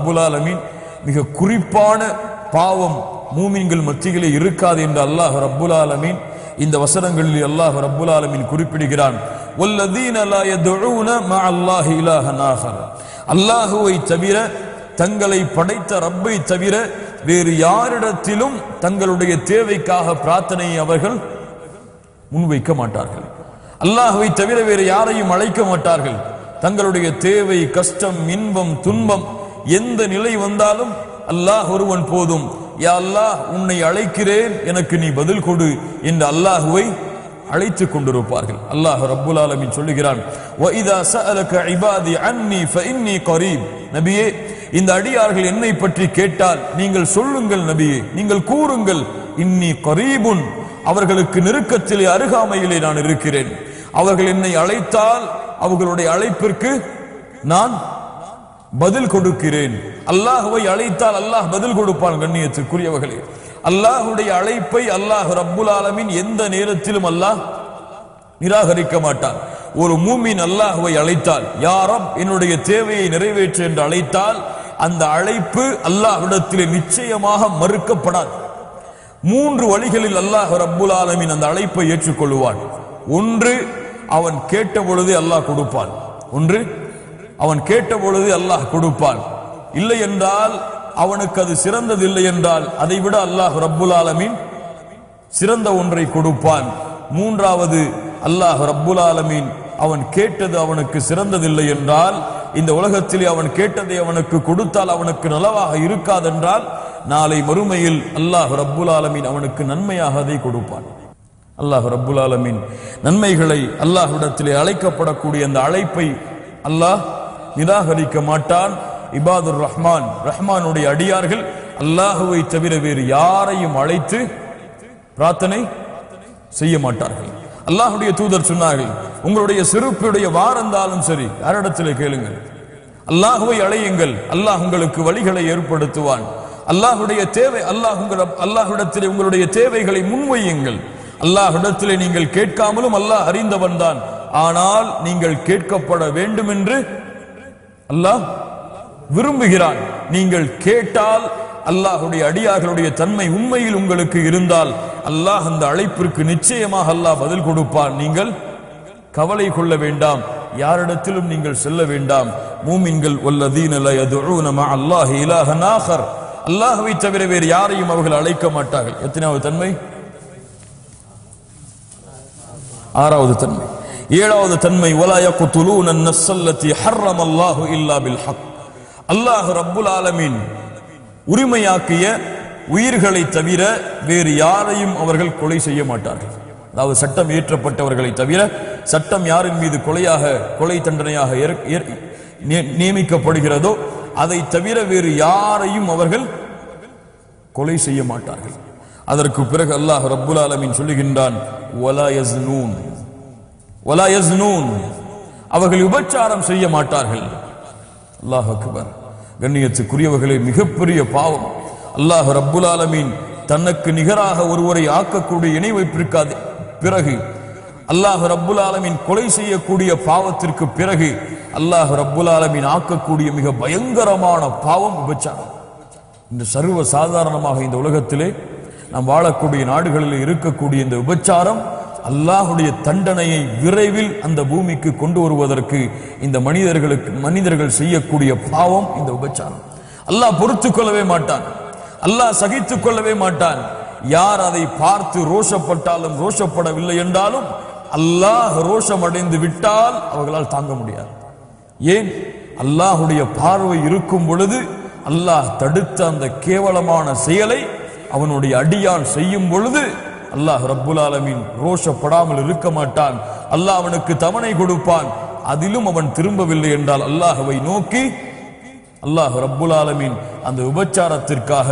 ரப்புல் ஆலமீன் மிக குறிப்பான பாவம் மூமின்கள் மத்தியிலே இருக்காது என்று அல்லாஹ் ரப்புல் ஆலமீன் இந்த வசனங்களில் அல்லாஹ் ரப்புல் ஆலமீன் குறிப்பிடுகிறான். அல்லாஹுவை தவிர தங்களை படைத்த ரப்பை தவிர வேறு யாரிடத்திலும் தங்களுடைய தேவைக்காக பிரார்த்தனையை அவர்கள் முன்வைக்க மாட்டார்கள். அல்லாஹுவை தவிர வேறு யாரையும் அழைக்க மாட்டார்கள். தங்களுடைய தேவை கஷ்டம் இன்பம் துன்பம் எந்த நிலை வந்தாலும் அல்லாஹ் ஒருவன் போதும். யா அல்லாஹ் உன்னை அழைக்கிறேன் எனக்கு நீ பதில் கொடு என்று அல்லாஹுவை அழைத்துக் கொண்டிருப்பார்கள். அல்லாஹ் ரப்புல் ஆலமின் சொல்லுகிறான் நபியே இந்த அடியார்கள் என்னை பற்றி கேட்டால் நீங்கள் சொல்லுங்கள் நபியே நீங்கள் கூறுங்கள் இன்னி கரீபுன். அவர்களுக்கு நெருக்கத்திலே அருகாமையிலே நான் இருக்கிறேன். அவர்கள் என்னை அழைத்தால் அவர்களுடைய அழைப்பிற்கு நான் பதில் கொடுக்கிறேன். அல்லாஹுவை அழைத்தால் அல்லாஹ் பதில் கொடுப்பான் கண்ணியத்துக்குரியவர்களே. அல்லாஹுடைய அழைப்பை அல்லாஹ் ரப்புல் ஆலமின் எந்த நேரத்திலும் அல்லாஹ் நிராகரிக்க மாட்டான். ஒரு மூமின் அல்லாஹுவை அழைத்தால் யாரம் என்னுடைய தேவையை நிறைவேற்று என்று அழைத்தால் அந்த அழைப்பு அல்லாஹ்விடத்திலே நிச்சயமாக மறுக்கப்படாது. மூன்று வழிகளில் அல்லாஹ் ரப்புல் ஆலமின் அந்த அழைப்பை ஏற்றுக்கொள்வான். ஒன்று அவன் கேட்ட பொழுதே அல்லாஹ் கொடுப்பான். ஒன்று அவன் கேட்ட பொழுது அல்லாஹ் கொடுப்பான். இல்லை என்றால் அவனுக்கு அது சிறந்தது இல்லை என்றால் அதை விட அல்லாஹ் ரப்புல் ஆலமீன் சிறந்த ஒன்றை கொடுப்பான். மூன்றாவது அல்லாஹ் ரப்புல் ஆலமீன் அவன் கேட்டது அவனுக்கு சிறந்ததில்லை என்றால் இந்த உலகத்திலே அவன் கேட்டதை அவனுக்கு கொடுத்தால் அவனுக்கு நலவாக இருக்காதென்றால் நாளை மறுமையில் அல்லாஹ் ரப்புல் ஆலமீன் அவனுக்கு நன்மையாக அதை கொடுப்பான். அல்லாஹ் ரப்புல் ஆலமீன் நன்மைகளை அல்லாஹ்விடத்திலே அழைக்கப்படக்கூடிய அந்த அழைப்பை அல்லாஹ் நிராகரிக்க மாட்டான். இபாதுர் ரஹ்மான் ரஹ்மானுடைய அடியார்கள் அல்லாஹுவை தவிர வேறு யாரையும் அழைத்து பிரார்த்தனை செய்ய மாட்டார்கள். அல்லாஹுடைய தூதர் சொன்னார்கள் உங்களுடைய சிறுப்புடைய வாரந்தாலும் சரி யாரிடத்தில் கேளுங்கள். அல்லாஹுவை அழையுங்கள் அல்லாஹ் உங்களுக்கு வழிகளை ஏற்படுத்துவான். அல்லாஹுடைய தேவை அல்லாஹ் உங்கள் அல்லாஹ்விடத்திலே உங்களுடைய தேவைகளை முன்வையுங்கள். அல்லாஹ்விடத்திலே நீங்கள் கேட்காமலும் அல்லாஹ் அறிந்தவன் தான் ஆனால் நீங்கள் கேட்கப்பட வேண்டும் என்று அல்லாஹ் விரும்புகிறான். நீங்கள் கேட்டால் அல்லாஹுடைய அடியார்களுடைய தன்மை உண்மையில் உங்களுக்கு இருந்தால் அல்லாஹ் அந்த அழைப்பிற்கு நிச்சயமாக அல்லாஹ் பதில் கொடுப்பான். நீங்கள் கவலை கொள்ள வேண்டாம். யாரிடத்திலும் நீங்கள் செல்ல வேண்டாம். மூமின்கள் வல்லதீன லா யதுஊன மஅ அல்லாஹி இலாஹன் தவிர வேறு யாரையும் அவர்கள் அழைக்க மாட்டார்கள். எத்தனாவது தன்மை? ஆறாவது தன்மை. ஏழாவது தன்மை ஒலாயக்கு யக்துலூன அன்-நஸ்ஸல்லதி அல்லாஹு இல்லா பில் ஹக் அல்லாஹ் ரப்புல் ஆலமீன் உரிமையாக்கிய உயிர்களை தவிர வேறு யாரையும் அவர்கள் கொலை செய்ய மாட்டார்கள். அதாவது சட்டம் இயற்றப்பட்டவர்களை தவிர சட்டம் யாரின் மீது கொலையாக கொலை தண்டனையாக நியமிக்கப்படுகிறதோ அதை தவிர வேறு யாரையும் அவர்கள் கொலை செய்ய மாட்டார்கள். அதற்கு பிறகு அல்லாஹ் ரப்புல் ஆலமீன் சொல்லுகின்றான் "வலா யஸ்னூன்." அவர்கள் விபச்சாரம் செய்ய மாட்டார்கள். அல்லாஹ் அக்பர். கண்ணியத்துக்குரியவர்களே மிகப்பெரிய பாவம். அல்லாஹ் ரப்புல் ஆலமீன் தனக்கு நிகராக ஒருவரை ஆக்கக்கூடிய இணை வைப்பிருக்காது பிறகு அல்லாஹ் ரப்புல் ஆலமீன் கொலை செய்யக்கூடிய பாவத்திற்கு பிறகு அல்லாஹ் ரப்புல் ஆலமீன் ஆக்கக்கூடிய மிக பயங்கரமான பாவம் விபச்சாரம். இந்த சர்வ சாதாரணமாக இந்த உலகத்திலே நாம் வாழக்கூடிய நாடுகளில் இருக்கக்கூடிய இந்த விபச்சாரம் அல்லாஹுடைய தண்டனையை விரைவில் அந்த பூமிக்கு கொண்டு வருவதற்கு இந்த மனிதர்களுக்கு மனிதர்கள் செய்யக்கூடிய பாவம் இந்த உபச்சாரம். அல்லாஹ் பொறுத்து கொள்ளவே மாட்டான். அல்லாஹ் சகித்து கொள்ளவே மாட்டான். யார் அதை பார்த்து ரோஷப்பட்டாலும் ரோஷப்படவில்லை என்றாலும் அல்லாஹ் ரோஷம் அடைந்து விட்டால் அவர்களால் தாங்க முடியாது. ஏன்? அல்லாஹுடைய பார்வை இருக்கும் பொழுது அல்லாஹ் தடுத்த அந்த கேவலமான செயலை அவனுடைய அடியான் செய்யும் பொழுது அல்லாஹ் ரப்புல் ஆலமீன் ரோஷப்படாமல் இருக்க மாட்டான். அல்லாஹ் அவனுக்கு தவணை கொடுப்பான். அதிலும் அவன் திரும்பவில்லை என்றால் அல்லாஹவை நோக்கி அல்லாஹ் ரப்புல் ஆலமீன் அந்த உபச்சாரத்திற்காக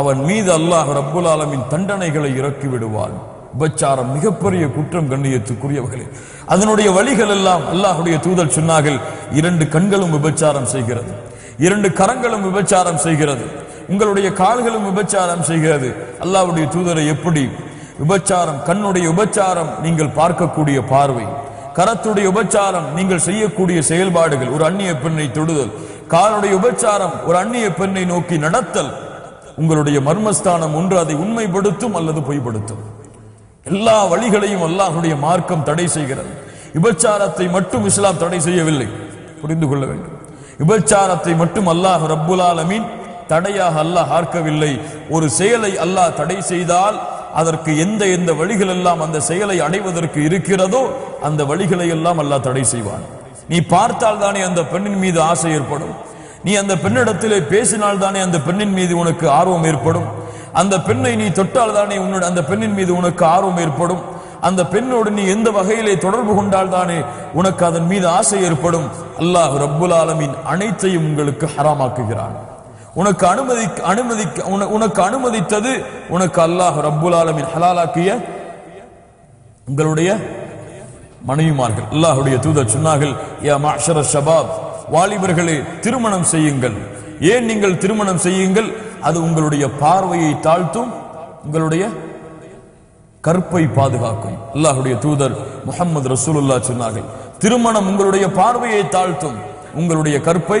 அவன் மீது அல்லாஹ் ரப்புல் ஆலமின் தண்டனைகளை இறக்கி விடுவான். உபச்சாரம் மிகப்பெரிய குற்றம் கண்ணியத்துக்குரியவர்களே. அதனுடைய வழிகள் எல்லாம் அல்லாஹுடைய தூதர் சொன்னார்கள். இரண்டு கண்களும் விபச்சாரம் செய்கிறது. இரண்டு கரங்களும் விபச்சாரம் செய்கிறது. உங்களுடைய கால்களும் விபச்சாரம் செய்கிறது. அல்லாஹுடைய தூதரை எப்படி விபச்சாரம் கண்ணுடைய உபச்சாரம் நீங்கள் பார்க்கக்கூடிய பார்வை. கரத்துடைய உபச்சாரம் நீங்கள் செய்யக்கூடிய செயல்பாடுகள். ஒரு அந்நிய பெண்ணை தொடுதல். காலுடைய உபச்சாரம் ஒரு அந்நிய பெண்ணை நோக்கி நடத்தல். உங்களுடைய மர்மஸ்தானம் ஒன்று அதை உண்மைப்படுத்தும் அல்லது பொய்ப்படுத்தும். எல்லா வழிகளையும் அல்லாஹுடைய மார்க்கம் தடை செய்கிறது. விபச்சாரத்தை மட்டும் இஸ்லாம் தடை செய்யவில்லை. புரிந்து கொள்ள வேண்டும். விபச்சாரத்தை மட்டும் அல்லாஹ் ரப்புல் ஆலமீன் தடையாக அல்லாஹ் ஆர்க்கவில்லை. ஒரு செயலை அல்லாஹ் தடை செய்தால் அதற்கு எந்த எந்த வழிகள் எல்லாம் அந்த செயலை அடைவதற்கு இருக்கிறதோ அந்த வழிகளை எல்லாம் அல்லாஹ் தடை செய்வான். நீ பார்த்தால் தானே அந்த பெண்ணின் மீது ஆசை ஏற்படும். நீ அந்த பெண்ணிடத்திலே பேசினால் தானே அந்த பெண்ணின் மீது உனக்கு ஆர்வம் ஏற்படும். அந்த பெண்ணை நீ தொட்டால் தானே உன்னோட அந்த பெண்ணின் மீது உனக்கு ஆர்வம் ஏற்படும். அந்த பெண்ணோடு நீ எந்த வகையிலே தொடர்பு கொண்டால் தானே உனக்கு அதன் மீது ஆசை ஏற்படும். அல்லாஹ் ரப்புல் ஆலமின் அனைத்தையும் உங்களுக்கு ஹராமாக்குகிறான். உனக்கு அனுமதி அனுமதி உனக்கு அனுமதித்தது உனக்கு அல்லாஹ் ரப்புல் ஆலமின் ஹலாலாக்கிய உங்களுடைய மனைவிமார்கள். அல்லாஹுடைய தூதர் சொன்னார்கள் ஏ மாஷர ஷபாப் வாலிபர்களே திருமணம் செய்யுங்கள். ஏன் நீங்கள் திருமணம் செய்யுங்கள்? அது உங்களுடைய பார்வையை தாழ்த்தும் உங்களுடைய கற்பை பாதுகாக்கும். அல்லாஹுடைய தூதர் முகமது ரசூலுல்லா சொன்னார்கள் திருமணம் உங்களுடைய பார்வையை தாழ்த்தும் உங்களுடைய கற்பை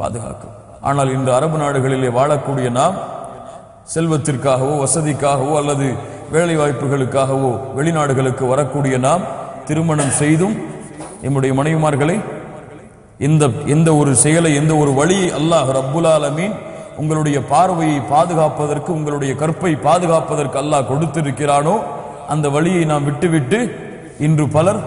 பாதுகாக்கும். ஆனால் இன்று அரபு நாடுகளிலே வாழக்கூடிய நாம் செல்வத்திற்காகவோ வசதிக்காகவோ அல்லது வேலை வாய்ப்புகளுக்காகவோ வெளிநாடுகளுக்கு வரக்கூடிய நாம் திருமணம் செய்தும் நம்முடைய மனைவிமார்களை இந்த எந்த ஒரு செயலை எந்த ஒரு வழியை அல்லாஹ் ரப்புல் ஆலமீன் உங்களுடைய பார்வையை பாதுகாப்பதற்கு உங்களுடைய கற்பை பாதுகாப்பதற்கு அல்லாஹ் கொடுத்திருக்கிறானோ அந்த வழியை நாம் விட்டுவிட்டு இன்று பலர்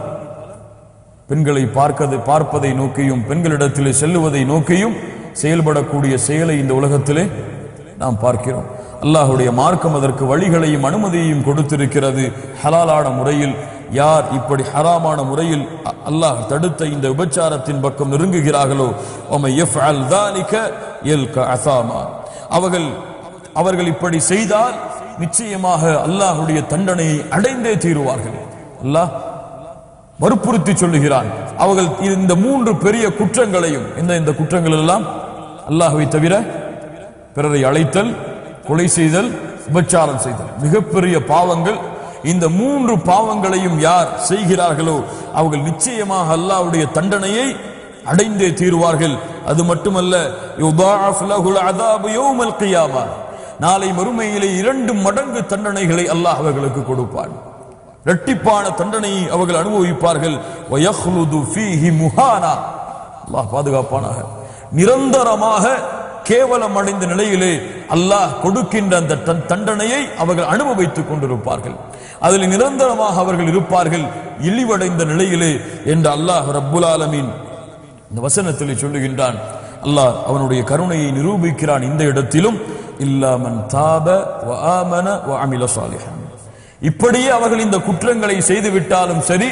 பெண்களை பார்க்கது பார்ப்பதை நோக்கியும் பெண்களிடத்திலே செல்லுவதை நோக்கியும் செயல்படக்கூடிய செயலை இந்த உலகத்திலே நாம் பார்க்கிறோம். அல்லாஹுடைய மார்க்கம் அதற்கு வழிகளையும் அனுமதியையும் கொடுத்திருக்கிறது. ஹலாலான முறையில் யார் இப்படி ஹராமான முறையில் அல்லாஹ் தடுத்த இந்த உபச்சாரத்தின் பக்கம் நெருங்குகிறார்களோ? அசாமா. அவர்கள் அவர்கள் இப்படி செய்தால் நிச்சயமாக அல்லாஹுடைய தண்டனையை அடைந்தே தீருவார்கள். அல்லாஹ் வற்புறுத்தி சொல்லுகிறான். அவர்கள் இந்த மூன்று பெரிய குற்றங்களையும் இந்த இந்த குற்றங்கள் எல்லாம்? அல்லாஹுவை தவிர பிறரை அழைத்தல் கொலை செய்தல் விபச்சாரம் செய்தல். மிகப்பெரிய பாவங்கள். இந்த மூன்று பாவங்களையும் யார் செய்கிறார்களோ அவர்கள் நிச்சயமாக அல்லாவுடைய தண்டனையை அடைந்தே தீருவார்கள். அது மட்டுமல்ல நாளை மறுமையிலே இரண்டு மடங்கு தண்டனைகளை அல்லாஹ் அவர்களுக்கு கொடுப்பான். இரட்டிப்பான தண்டனையை அவர்கள் அனுபவிப்பார்கள். வயஹ்லுது அல்லாஹ் பாதுகாப்பானாக. நிரந்தரமாக கேவலம் அடைந்த நிலையிலே அல்லாஹ் கொடுக்கின்ற அந்த தன் தண்டனையை அவர்கள் அனுபவித்துக் கொண்டிருப்பார்கள். அதில் நிரந்தரமாக அவர்கள் இருப்பார்கள். இழிவடைந்த நிலையிலே என்று அல்லாஹ் ரப்புல் ஆலமீன் இந்த வசனத்திலே சொல்லுகின்றான். அல்லாஹ் அவனுடைய கருணையை நிரூபிக்கிறான் இந்த இடத்திலும். இல்லாமன் தாப அமில சாலிஹன். இப்படியே அவர்கள் இந்த குற்றங்களை செய்து விட்டாலும் சரி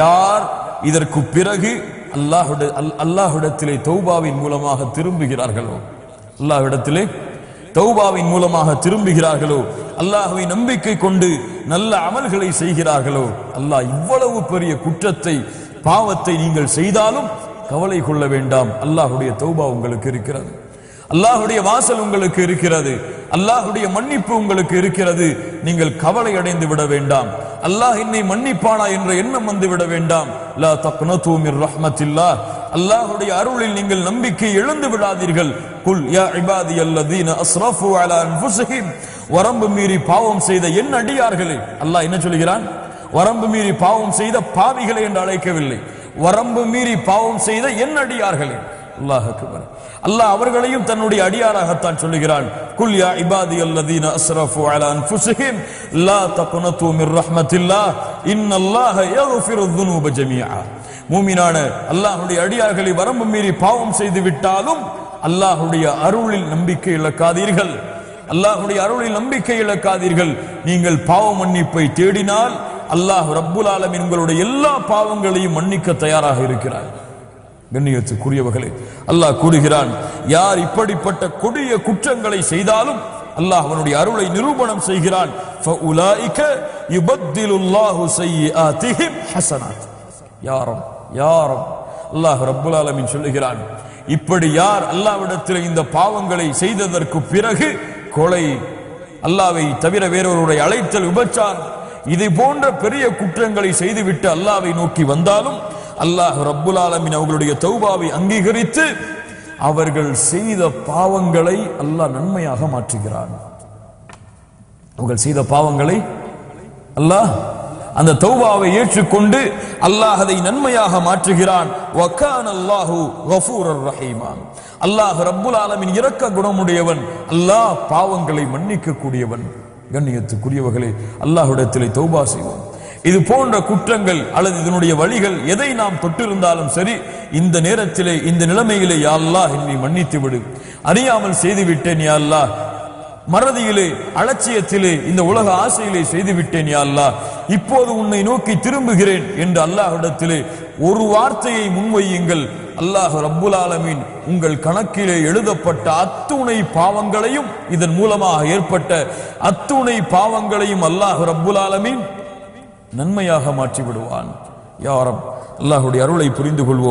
யார் இதற்கு பிறகு அல்லாஹுட அல்- தௌபாவின் மூலமாக திரும்புகிறார்களோ? அல்லாஹ்விடத்திலே தௌபாவின் மூலமாக திரும்புகிறார்களோ? அல்லாஹுவை நம்பிக்கை கொண்டு நல்ல அமல்களை செய்கிறார்களோ? அல்லாஹ் இவ்வளவு பெரிய குற்றத்தை பாவத்தை நீங்கள் செய்தாலும் கவலை கொள்ள வேண்டாம். அல்லாஹுடைய தௌபா உங்களுக்கு இருக்கிறது. அல்லாஹுடைய வாசல் உங்களுக்கு இருக்கிறது. அல்லாஹுடைய மன்னிப்பு உங்களுக்கு இருக்கிறது. நீங்கள் கவலை அடைந்து விட வேண்டாம். அல்லாஹ் என்னை மன்னிப்பானா என்ற எண்ணம் வந்து விட வேண்டாம். லா தக்னது மிர் ரஹ்மத்தில்லாஹ். அல்லாஹுடைய அருளில் நீங்கள் நம்பிக்கை எழுந்து விடாதீர்கள். குல் யா இபாதி அல்லதீன அஸ்ரஃபு அலா அன்ஃபுஸிஹிம். வரம்பு மீறி பாவம் செய்த என் அடியார்களே. அல்லாஹ் என்ன சொல்கிறான் வரம்பு மீறி பாவம் செய்த பாவிகளை என்று அழைக்கவில்லை. வரம்பு மீறி பாவம் செய்த என் அடியார்களே. அல்லாஹ் அவர்களையும் தன்னுடைய அடியாராகத்தான் சொல்லுகிறான். குல்யா இபாதி அல்லதீன அஸ்ரஃபு அலா அன்ஃபுஸிஹிம் லா தக்னது மிர் ரஹ்மத்தில்லாஹ் இன்னல்லாஹ யக்ஃபிரு ذுனூப ஜமீஆ. மூமினான அல்லாஹ்வுடைய அடியார்களை வரம்பு மீறி பாவம் செய்து விட்டாலும் அல்லாஹ்வுடைய அருளில் நம்பிக்கை இழக்காதீர்கள். அல்லாஹுடைய அருளில் நம்பிக்கை இழக்காதீர்கள். நீங்கள் பாவ மன்னிப்பை தேடினால் அல்லாஹ் ரப்புல் ஆலமின் உங்களுடைய எல்லா பாவங்களையும் மன்னிக்க தயாராக இருக்கிறார். கண்ணியத்துக்குரியவர்களே அல்லாஹ் கூறுகிறான் யார் இப்படிப்பட்ட கொடிய குற்றங்களை செய்தாலும் அல்லாஹ் அவனுடைய அருளை நிரூபணம் செய்கிறான். யாரும்? யாரும்? அல்லாஹ் ரப்புல் ஆலமின் சொல்லுகிறான் இப்படி யார் அல்லாவிடத்தில் இந்த பாவங்களை செய்ததற்கு பிறகு கொலை அல்லாவை தவிர வேறொருடைய அழைத்தல் விபச்சாரம் இதை போன்ற பெரிய குற்றங்களை செய்துவிட்டு அல்லாவை நோக்கி வந்தாலும் அல்லாஹ் ரப்புல் ஆலமின் அவர்களுடைய தௌபாவை அங்கீகரித்து அவர்கள் செய்த பாவங்களை அல்லாஹ் நன்மையாக மாற்றுகிறான். அவர்கள் செய்த பாவங்களை அல்லாஹ் அந்த தௌபாவை ஏற்றுக்கொண்டு அல்லாஹ் அதை நன்மையாக மாற்றுகிறான். வக்கான் அல்லாஹு அல்லாஹ் ரப்புல் ஆலமின் இரக்க குணமுடையவன். அல்லாஹ் பாவங்களை மன்னிக்க கூடியவன் கண்ணியத்துக்குரியவர்களே அல்லாஹ்விடத்திலே தௌபா செய்வோம். இது போன்ற குற்றங்கள் அல்லது இதனுடைய வழிகள் எதை நாம் தொட்டிருந்தாலும் சரி இந்த நேரத்திலே இந்த நிலைமையிலே யாழ்லா என்னை மன்னித்து விடு. அறியாமல் செய்துவிட்டேன் யா அல்லாஹ். மறதியிலே அலட்சியத்திலே இந்த உலக ஆசையிலே செய்துவிட்டேன் யா அல்லாஹ். இப்போது உன்னை நோக்கி திரும்புகிறேன் என்று அல்லாஹிடத்திலே ஒரு வார்த்தையை முன்வையுங்கள். அல்லாஹ் ரப்புல் ஆலமீன் உங்கள் கணக்கிலே எழுதப்பட்ட அத்துணை பாவங்களையும் இதன் மூலமாக ஏற்பட்ட அத்துணை பாவங்களையும் அல்லாஹ் ரப்புல் ஆலமீன் நன்மையாக மாற்றி விடுவான் யாரம் அல்லாஹுடைய அருளை புரிந்து கொள்வோம்